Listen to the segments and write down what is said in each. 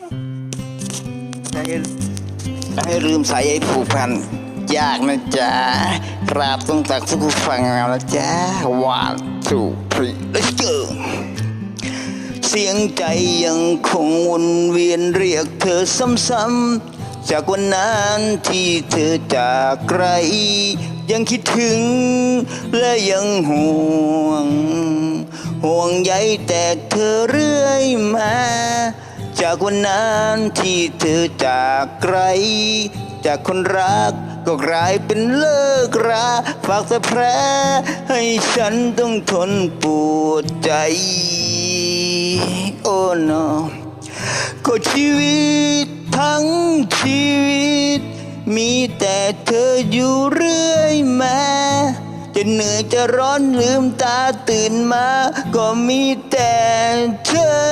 ให้ให้ลืมใส่ไอ้ผูกพัน ยากนะจ๊ะกราบต้องตักทุกฟังเอานะจ๊ะ one two three let's go เสียงใจยังคงวนเวียนเรียกเธอซ้ำๆ จากวันนั้นที่เธอจากไกล ยังคิดถึงและยังห่วง ห่วงใยแต่เธอเรื่อยมา จากวันนั้นที่เธอจากไกล จากคนรักก็กลายเป็นเลิกราฝากแต่แผลให้ฉันต้องทนปวดใจ โอ้ no ก็ชีวิตทั้งชีวิต มีแต่เธออยู่เรื่อยมาจะเหนื่อยจะร้อนลืมตาตื่นมา ก็มีแต่เธอ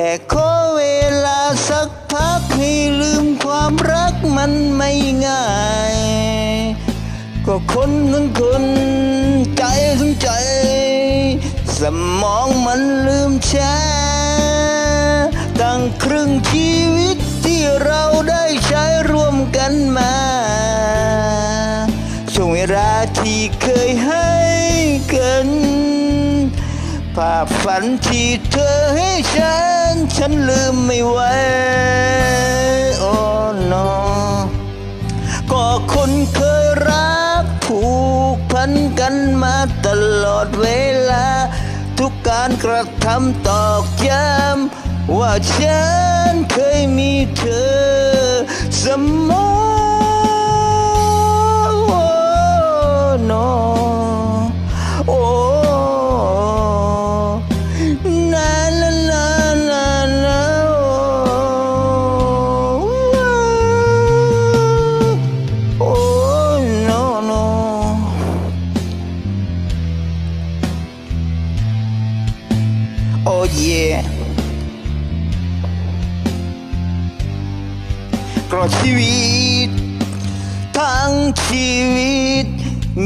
ค่ขอเวลาสักพักให้ลืมความรักมันไม่ง่าย ก็คนทั้งคนใจทั้งใจ สมองมันลืมช้าตั้งครึ่งชีวิตที่เราได้ใช้ร่วมกันมา ช่วงเวลาที่เคยให้กันาพฝันที่เธอให้ฉัน ฉันลืมไม่ไหวโอ้ no ก็คนเคยรักผูกพันกันมาตลอดเวลา ทุกการกระทำตอกย้ำว่าฉันเคยมีเธอเสมอ โอ้ yeah เพราะชีวิต ทั้งชีวิต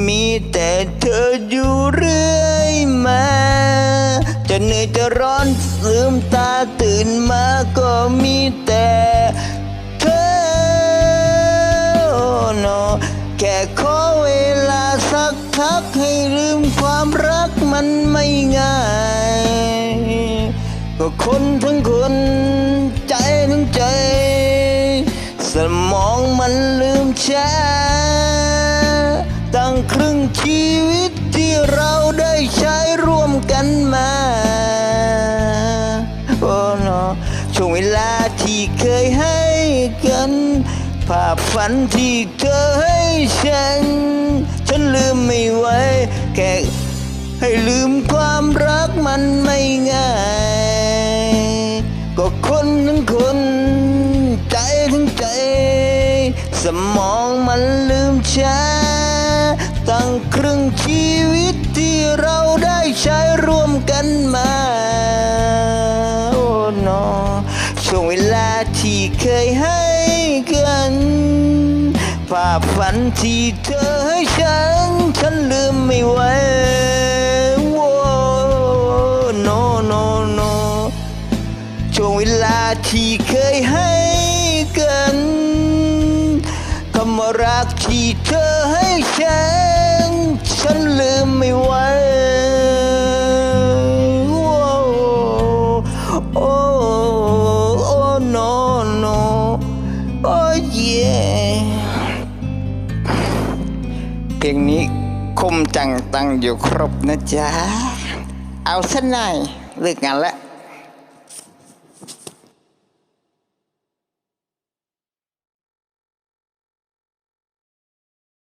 มีแต่เธออยู่เรื่อยมา จะเหนื่อยจะร้อนลืมตาตื่นมาก็มีแต่เธอโอ้ no แค่ขอเวลาสักพักให้ลืมความรักมันไม่ง่าย ช้าตั้งครึ่งชีวิตที่เราได้ใช้ร่วมกันมาโอ้เนอช่วงเวลาที่เคยให้กัน ภาพฝันที่เธอให้ฉัน ฉันลืมไม่ไหวแค่ให้ลืมความรักมันไม่ง่าย ก็คนทั้งคน ใจทั้งใจ สมองมันลืมช้า ตั้งครึ่งชีวิตที่เราได้ใช้ร่วมกันมา โอ้นอช่วงเวลาที่เคยให้กัน ภาพฝันที่เธอให้ฉัน ฉันลืมไม่ไหวโอ้ no no no ช่วงเวลาที่ำว่ารักที่เธอให้ฉัน ฉันลืมไม่ไหวโอ้โอ้โอ้ no no โอ้ yeah เพลงนี้คมจังตังอยู่ครบนะจ๊ะ เอาสักหน่อยเลิกงานแล้ว